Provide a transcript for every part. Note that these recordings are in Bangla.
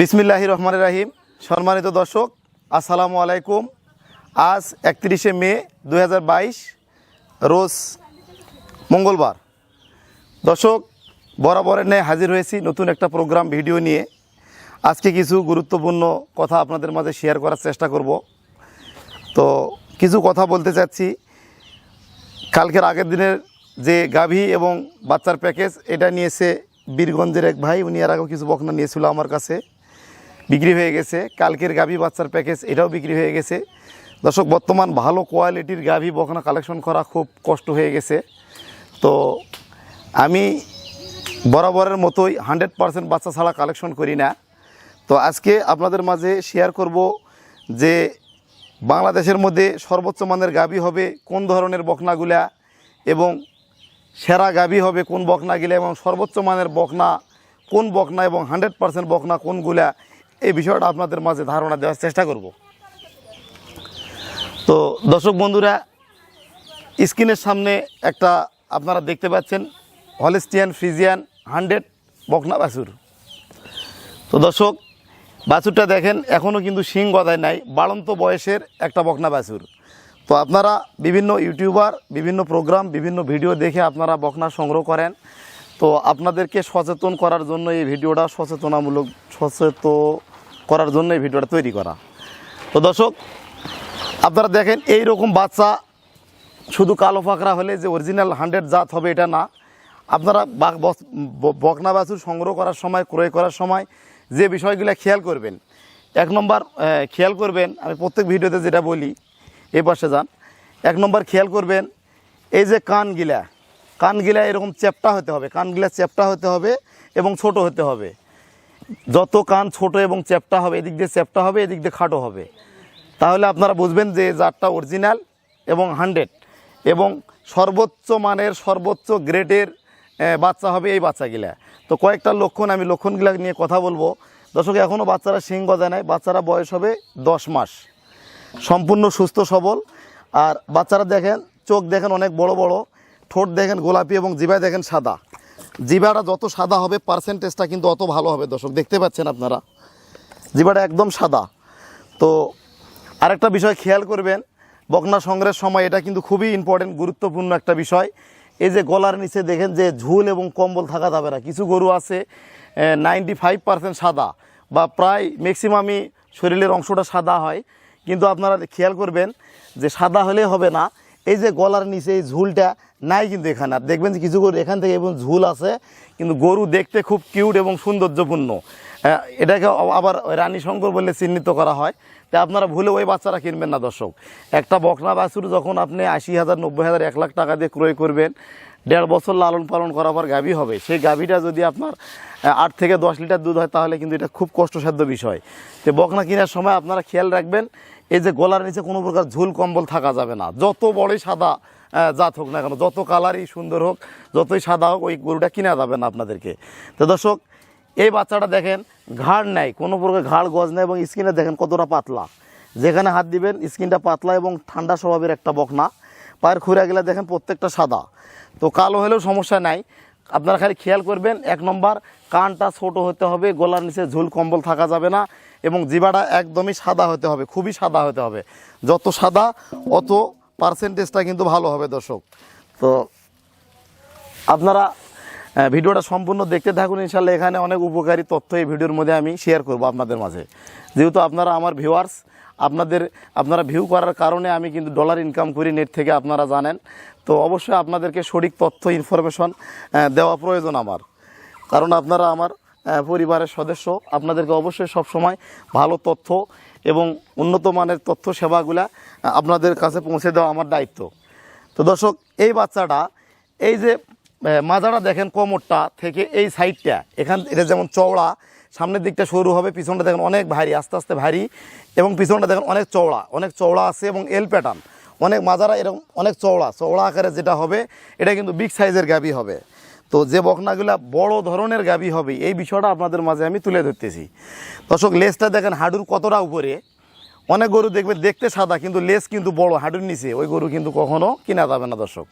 বিসমিল্লাহ রহমান রাহিম। সম্মানিত দর্শক, আসসালামু আলাইকুম। আজ একত্রিশে মে দু হাজার বাইশ, রোজ মঙ্গলবার। দর্শক বরাবরের ন্যায় হাজির হয়েছি নতুন একটা প্রোগ্রাম ভিডিও নিয়ে। আজকে কিছু গুরুত্বপূর্ণ কথা আপনাদের মাঝে শেয়ার করার চেষ্টা করব। তো কিছু কথা বলতে চাচ্ছি। কালকের আগের দিনের যে গাভী এবং বাচ্চার প্যাকেজ, এটা নিয়েছে বীরগঞ্জের এক ভাই, উনি আর আগেও কিছু বকনা নিয়েছিল আমার কাছে। বিক্রি হয়ে গেছে। কালকের গাভী বাচ্চার প্যাকেজ এটাও বিক্রি হয়ে গেছে। দর্শক, বর্তমান ভালো কোয়ালিটির গাভী বকনা কালেকশন করা খুব কষ্ট হয়ে গেছে। তো আমি বরাবরের মতোই হান্ড্রেড পারসেন্ট বাচ্চা ছাড়া কালেকশন করি না। তো আজকে আপনাদের মাঝে শেয়ার করব যে বাংলাদেশের মধ্যে সর্বোচ্চ মানের গাভী হবে কোন ধরনের বকনাগুলা এবং সেরা গাভী হবে কোন বকনাগুলা এবং সর্বোচ্চ মানের বকনা কোন বকনা এবং হান্ড্রেড পারসেন্ট বকনা কোনগুলা এই বিষয়টা আপনাদের মাঝে ধারণা দেওয়ার চেষ্টা করব। তো দর্শক বন্ধুরা, স্ক্রিনের সামনে একটা আপনারা দেখতে পাচ্ছেন, হলিস্টিয়ান ফ্রিজিয়ান হান্ড্রেড বকনা বাছুর। তো দর্শক, বাছুরটা দেখেন এখনও কিন্তু শিং গদায় নাই, বাড়ন্ত বয়সের একটা বকনা বাছুর। তো আপনারা বিভিন্ন ইউটিউবার, বিভিন্ন প্রোগ্রাম, বিভিন্ন ভিডিও দেখে আপনারা বকনা সংগ্রহ করেন। তো আপনাদেরকে সচেতন করার জন্য এই ভিডিওটা সচেতনামূলক সচেতন করার জন্য এই ভিডিওটা তৈরি করা। তো দর্শক, আপনারা দেখেন এই রকম বাচ্চা শুধু কালো ফাঁকরা হলে যে অরিজিনাল হান্ড্রেড জাত হবে এটা না। আপনারা বকনা বাছুর সংগ্রহ করার সময়, ক্রয় করার সময় যে বিষয়গুলো খেয়াল করবেন, এক নম্বর খেয়াল করবেন, আমি প্রত্যেক ভিডিওতে যেটা বলি এ পাশে যান, এক নম্বর খেয়াল করবেন, এই যে কানগিলা কানগিলা এরকম চ্যাপটা হতে হবে কানগিলা চ্যাপটা হতে হবে এবং ছোট হতে হবে। যত কান ছোট এবং চ্যাপটা হবে, এদিক দিয়ে চ্যাপটা হবে, এদিক দিয়ে খাটো হবে। তাহলে আপনারা বুঝবেন যে জাতটা অরিজিনাল এবং হান্ড্রেড এবং সর্বোচ্চ মানের, সর্বোচ্চ গ্রেডের বাচ্চা হবে এই বাচ্চাগুলা। তো কয়েকটা লক্ষণ আমি লক্ষণগুলা নিয়ে কথা বলব। দর্শক এখনও বাচ্চারা শিং গজায় বাচ্চারা বয়স হবে দশ মাস। সম্পূর্ণ সুস্থ, সবল। আর বাচ্চারা দেখেন, চোখ দেখেন অনেক বড় বড়, ঠোঁট দেখেন গোলাপি এবং জিবায় দেখেন সাদা। জিবাটা যত সাদা হবে পার্সেন্টেজটা কিন্তু অত ভালো হবে, দর্শক। দেখতে পাচ্ছেন আপনারা? জিবাটা একদম সাদা। তো আরেকটা বিষয় খেয়াল করবেন, বকনা সংগ্রহের সময় এটা কিন্তু খুবই ইম্পর্টেন্ট গুরুত্বপূর্ণ একটা বিষয়। এই যে গলার নিচে দেখেন যে ঝুল এবং কম্বল থাকা যাবে না। কিছু গরু আছে নাইনটি ফাইভ পার্সেন্ট সাদা বা প্রায় ম্যাক্সিমামই শরীরের অংশটা সাদা হয়। কিন্তু আপনারা খেয়াল করবেন যে সাদা হলে হবে না এই যে গলার নিচে এই ঝুলটা নাই কিন্তু এখানে। আর দেখবেন যে কিছু গরু এখান থেকে এবং ঝুল আছে, কিন্তু গরু দেখতে খুব কিউট এবং সৌন্দর্যপূর্ণ। এটাকে আবার রানী শঙ্কর বলে চিহ্নিত করা হয়। তা আপনারা ভুলে ওই বাচ্চারা কিনবেন না, দর্শক। একটা বকনা বাছুর যখন আপনি আশি হাজার, নব্বই হাজার, এক লাখ টাকা দিয়ে ক্রয় করবেন, দেড় বছর লালন পালন করার পর গাভী হবে। সেই গাভীটা যদি আপনার আট থেকে দশ লিটার দুধ হয়, তাহলে কিন্তু এটা খুব কষ্টসাধ্য বিষয়। তো বকনা কেনার সময় আপনারা খেয়াল রাখবেন এই যে গলার নিচে কোনো প্রকার ঝুল কম্বল থাকা যাবে না। যত বড়ই সাদা জাত হোক না কেন, যত কালারই সুন্দর হোক, যতই সাদা হোক, ওই গরুটা কিনা যাবে না আপনাদেরকে। তো দর্শক, এই বাচ্চাটা দেখেন, ঘাড় নেই, কোনো প্রকার ঘাড় গজ নেই এবং স্কিনে দেখেন কতটা পাতলা। যেখানে হাত দিবেন, স্কিনটা পাতলা এবং ঠান্ডা স্বভাবের একটা বকনা। পায়ের খুঁড়ে গেলে দেখেন প্রত্যেকটা সাদা। তো কালো হলেও সমস্যা নাই আপনারা খালি খেয়াল করবেন, এক নম্বর, কানটা ছোট হতে হবে, গলার নিচে ঝুল কম্বল থাকা যাবে না এবং জিবাটা একদমই সাদা হতে হবে, খুবই সাদা হতে হবে। যত সাদা, অত পার্সেন্টেজটা কিন্তু ভালো হবে দর্শক। তো আপনারা ভিডিওটা সম্পূর্ণ দেখতে থাকুন ইনশাল্লাহ এখানে অনেক উপকারী তথ্য এই ভিডিওর মধ্যে আমি শেয়ার করব আপনাদের মাঝে। যেহেতু আপনারা আমার ভিউয়ার্স আপনাদের, আপনারা ভিউ করার কারণে আমি কিন্তু ডলার ইনকাম করি নেট থেকে আপনারা জানেন। তো অবশ্যই আপনাদেরকে সঠিক তথ্য ইনফরমেশন দেওয়া প্রয়োজন আমার। কারণ আপনারা আমার পরিবারের সদস্য, আপনাদেরকে অবশ্যই সবসময় ভালো তথ্য এবং উন্নত মানের তথ্য সেবাগুলা আপনাদের কাছে পৌঁছে দেওয়া আমার দায়িত্ব। তো দর্শক, এই বাচ্চাটা, এই যে মাজাটা দেখেন কোমরটা থেকে এই সাইডটা, এখান, এটা যেমন চওড়া, সামনের দিকটা সরু হবে, পিছনটা দেখেন অনেক ভারী, আস্তে আস্তে ভারী, এবং পিছনটা দেখেন অনেক চওড়া অনেক চওড়া আছে এবং এল প্যাটার্ন অনেক মাজারা এরকম অনেক চওড়া চওড়া আকারে যেটা হবে, এটা কিন্তু বিগ সাইজের গাবি হবে। তো যে বকনাগুলা বড় ধরনের গাবি হবে, এই বিষয়টা আপনাদের মাঝে আমি তুলে ধরতেছি। দর্শক লেজটা দেখেন হাডুর কতটা উপরে। অনেক গরু দেখবেন দেখতে সাদা, কিন্তু লেজ কিন্তু বড়, হাডুর নিচে। ওই গরু কিন্তু কখনো কিনা যাবে না, দর্শক।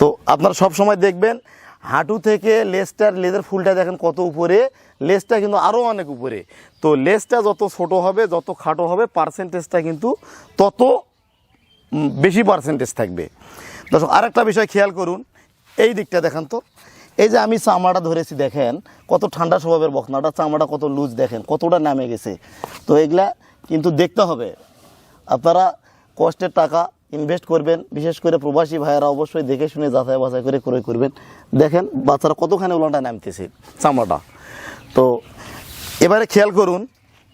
তো আপনারা সব সময় দেখবেন, হাঁটু থেকে লেজটার লেজের ফুলটা দেখেন কত উপরে লেজটা কিন্তু আরও অনেক উপরে। তো লেজটা যত ছোট হবে, যত খাটো হবে পার্সেন্টেজটা কিন্তু তত বেশি পার্সেন্টেজ থাকবে। দর্শক, আরেকটা বিষয় খেয়াল করুন, এই দিকটা দেখেন তো। এই যে আমি চামড়াটা ধরেছি, দেখেন, কত ঠান্ডা স্বভাবের বকনাটা চামড়াটা কত লুজ দেখেন, কতটা নামে গেছে। তো এগুলা কিন্তু দেখতে হবে। আপনারা কষ্টের টাকা ইনভেস্ট করবেন, বিশেষ করে প্রবাসী ভাইয়েরা অবশ্যই দেখে শুনে যাচাই বাছাই করে ক্রয় করবেন। দেখেন, বাচ্চারা কতখানি উলানটা নামতেছে চামড়াটা। তো এবারে খেয়াল করুন,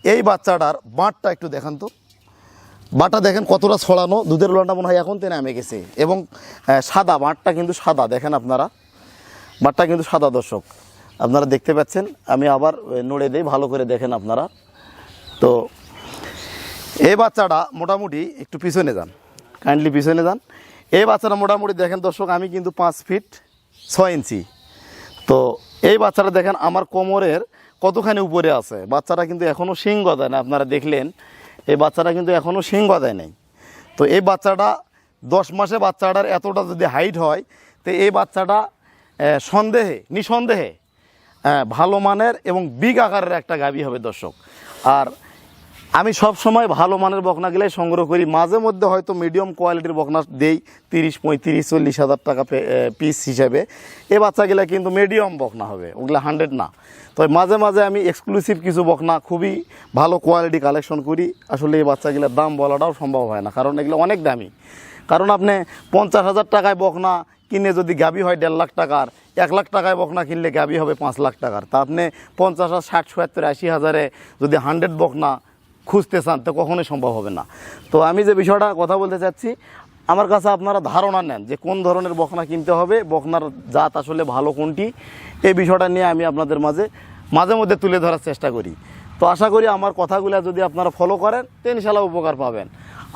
এই বাচ্চাটার বাঁটটা একটু দেখান তো। বাটা দেখেন কতটা ছড়ানো, দুধের উলানটা মনে হয় এখন তেনে নামে গেছে। এবং সাদা, বাঁটটা কিন্তু সাদা, দেখেন আপনারা। বাটটা কিন্তু সাদা, দর্শক। আপনারা দেখতে পাচ্ছেন, আমি আবার নড়ে দিই, ভালো করে দেখেন আপনারা। তো এই বাচ্চাটা মোটামুটি একটু পিছনে যান কাইন্ডলি পিছনে যান। এই বাচ্চাটা মোটামুটি দেখেন, দর্শক, আমি কিন্তু পাঁচ ফিট ছয় ইঞ্চি। তো, এই বাচ্চাটা দেখেন, আমার কোমরের কতখানি উপরে আছে। বাচ্চাটা কিন্তু এখনও শিং গজায় না, আপনারা দেখলেন। এই বাচ্চাটা কিন্তু এখনও শিং গজায় নাই। তো এই বাচ্চাটা দশ মাসে বাচ্চাটার এতটা যদি হাইট হয়, তো এই বাচ্চাটা সন্দেহে, নিঃসন্দেহে ভালো মানের এবং বিগ আকারের একটা গাবি হবে দর্শক। আর আমি সব সময় ভালো মানের বকনাগুলাই সংগ্রহ করি। মাঝে মধ্যে হয়তো মিডিয়াম কোয়ালিটির বকনা দেই তিরিশ, পঁয়ত্রিশ, চল্লিশ হাজার টাকা পিস হিসাবে। এ বাচ্চাগুলা কিন্তু মিডিয়াম বকনা হবে, ওগুলো হান্ড্রেড না। তবে মাঝে মাঝে আমি এক্সক্লুসিভ কিছু বকনা খুবই ভালো কোয়ালিটি কালেকশন করি। আসলে এই বাচ্চাগুলোর দাম বলাটাও সম্ভব হয় না, কারণ এগুলো অনেক দামি। কারণ আপনি পঞ্চাশ হাজার টাকায় বকনা কিনে যদি গাবি হয় দেড় লাখ টাকার, এক লাখ টাকায় বকনা কিনলে গাবি হবে পাঁচ লাখ টাকার। তা আপনি পঞ্চাশ হাজার ষাট, সত্তর, আশি হাজারে যদি হান্ড্রেড বকনা খুঁজতে চান তো কখনোই সম্ভব হবে না। তো আমি যে বিষয়টা কথা বলতে চাচ্ছি, আমার কাছে আপনারা ধারণা নেন যে কোন ধরনের বকনা কিনতে হবে, বকনার জাত আসলে ভালো কোনটি, এই বিষয়টা নিয়ে আমি আপনাদের মাঝে মাঝে মধ্যে তুলে ধরার চেষ্টা করি। তো আশা করি আমার কথাগুলো যদি আপনারা ফলো করেন, তো ইনশাল্লাহ উপকার পাবেন।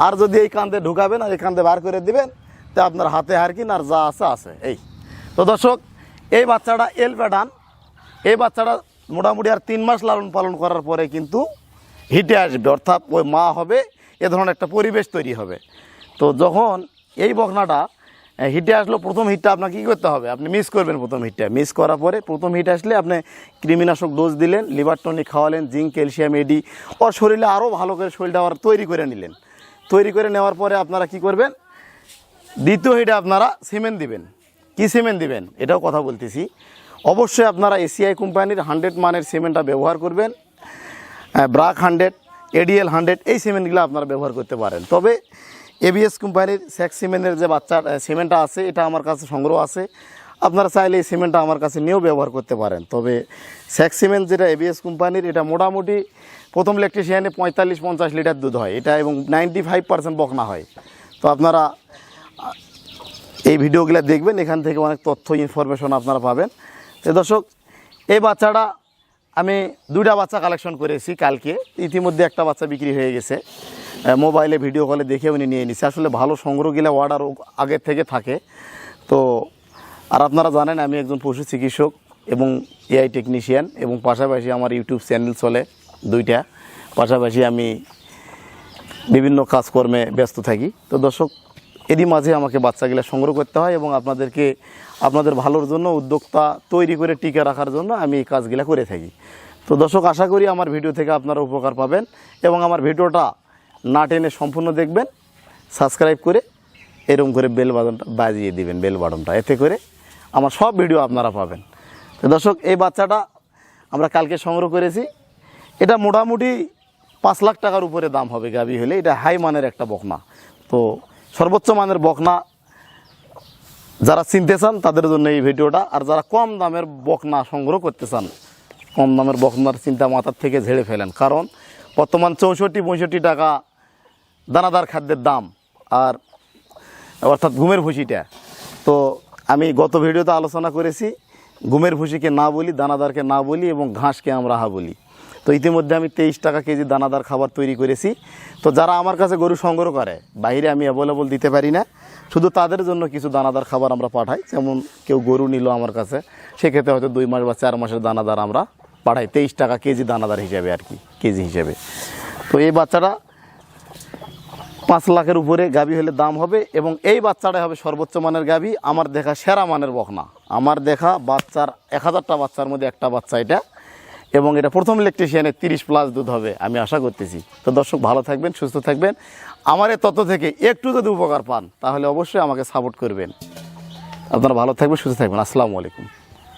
আর যদি এই কান্দে ঢুকাবেন আর এই কান্দে বার করে দিবেন, তো আপনার হাতে হার কিন আর যা আছে আছে, এই। তো দর্শক, এই বাচ্চাটা এল প্যাটার্ন এই বাচ্চাটা মোটামুটি আর তিন মাস লালন পালন করার পরে কিন্তু হিটে আসবে, অর্থাৎ ওই মা হবে, এ ধরনের একটা পরিবেশ তৈরি হবে। তো যখন এই বকনাটা হিটে আসলো, প্রথম হিটটা আপনাকে কী করতে হবে? আপনি মিস করবেন প্রথম হিটটা। মিস করার পরে প্রথম হিট আসলে আপনি কৃমিনাশক ডোজ দিলেন লিভার টনিক খাওয়ালেন জিঙ্ক ক্যালসিয়াম এডি ওর শরীরে আরও ভালো করে শরীরটা আবার তৈরি করে নিলেন। তৈরি করে নেওয়ার পরে আপনারা কি করবেন? দ্বিতীয় হিটে আপনারা সিমেন্ট দিবেন। কি সিমেন্ট দিবেন? এটাও কথা বলতেছি। অবশ্যই আপনারা এসিআই কোম্পানির হান্ড্রেড মানের সিমেন্টটা ব্যবহার করবেন। ব্রাক হান্ড্রেড, এডিএল হান্ড্রেড, এই সিমেন্টগুলো আপনারা ব্যবহার করতে পারেন। তবে এবিএস কোম্পানির স্যাক সিমেন্টের যে বাচ্চার সিমেন্টটা আছে, এটা আমার কাছে সংগ্রহ আছে। আপনারা চাইলে এই সিমেন্টটা আমার কাছে নিয়েও ব্যবহার করতে পারেন। তবে স্যাক সিমেন্ট যেটা এবিএস কোম্পানির, এটা মোটামুটি প্রথম ইলেকট্রিশিয়ানে পঁয়তাল্লিশ, পঞ্চাশ লিটার দুধ হয়। এটা এবং নাইনটি ফাইভ পার্সেন্ট বকনা হয়। তো আপনারা এই ভিডিওগুলো দেখবেন, এখান থেকে অনেক তথ্য ইনফরমেশন আপনারা পাবেন। তো দর্শক, এই বাচ্চাটা আমি দুইটা বাচ্চা কালেকশন করেছি কালকে। ইতিমধ্যে একটা বাচ্চা বিক্রি হয়ে গেছে। মোবাইলে ভিডিও কলে দেখে উনি নিয়ে নিছে। আসলে ভালো সংগ্রহ গেলে অর্ডার আগের থেকে থাকে। তো, আর আপনারা জানেন, আমি একজন পশু চিকিৎসক এবং এআই টেকনিশিয়ান এবং পাশাপাশি আমার ইউটিউব চ্যানেল চলে দুইটা। পাশাপাশি আমি বিভিন্ন কাজকর্মে ব্যস্ত থাকি। তো দর্শক এরই মাঝে আমাকে বাচ্চাগুলো সংগ্রহ করতে হয় এবং আপনাদেরকে আপনাদের ভালোর জন্য উদ্যোক্তা তৈরি করে টিকে রাখার জন্য আমি এই কাজগুলো করে থাকি। তো দর্শক, আশা করি আমার ভিডিও থেকে আপনারা উপকার পাবেন এবং আমার ভিডিওটা না টেনে সম্পূর্ণ দেখবেন, সাবস্ক্রাইব করে এরকম করে বেল বাটনটা বাজিয়ে দিবেন, বেল বাটনটা। এতে করে আমার সব ভিডিও আপনারা পাবেন। তো দর্শক, এই বাচ্চাটা আমরা কালকে সংগ্রহ করেছি। এটা মোটামুটি পাঁচ লাখ টাকার উপরে দাম হবে গাবি হলে। এটা হাই মানের একটা বকনা। তো সর্বোচ্চ মানের বকনা যারা চিনতে চান, তাদের জন্য এই ভিডিওটা। আর যারা কম দামের বকনা সংগ্রহ করতে চান, কম দামের বকনার চিন্তা মাথার থেকে ঝেড়ে ফেলেন। কারণ বর্তমান চৌষট্টি, পঁয়ষট্টি টাকা দানাদার খাদ্যের দাম আর অর্থাৎ ঘুমের ভুসিটা তো আমি গত ভিডিওতে আলোচনা করেছি, ঘুমের ভুসিকে না বলি, দানাদারকে না বলি এবং ঘাসকে আমরা হা বলি। তো ইতিমধ্যে আমি তেইশ টাকা কেজি দানাদার খাবার তৈরি করেছি। তো যারা আমার কাছে গরু সংগ্রহ করে, বাইরে আমি অ্যাভেলেবল দিতে পারি না। শুধু তাদের জন্য কিছু দানাদার খাবার আমরা পাঠাই, যেমন কেউ গরু নিল আমার কাছে, সেক্ষেত্রে হয়তো দুই মাস বা চার মাসের দানাদার আমরা পাঠাই, তেইশ টাকা কেজি দানাদার হিসাবে আর কি, কেজি হিসাবে। তো এই বাচ্চাটা পাঁচ লাখের উপরে গাভী হলে দাম হবে এবং এই বাচ্চাটাই হবে সর্বোচ্চ মানের গাভী, আমার দেখা সেরা মানের বকনা। আমার দেখা বাচ্চার এক হাজারটা বাচ্চার মধ্যে একটা বাচ্চা এটা এবং এটা প্রথম ইলেকট্রিশিয়ানের তিরিশ প্লাস দুধ হবে, আমি আশা করতেছি। তো দর্শক ভালো থাকবেন, সুস্থ থাকবেন। আমার এই তত্ত্ব থেকে একটু যদি উপকার পান, তাহলে অবশ্যই আমাকে সাপোর্ট করবেন। আপনারা ভালো থাকবেন, সুস্থ থাকবেন। আসসালামু আলাইকুম।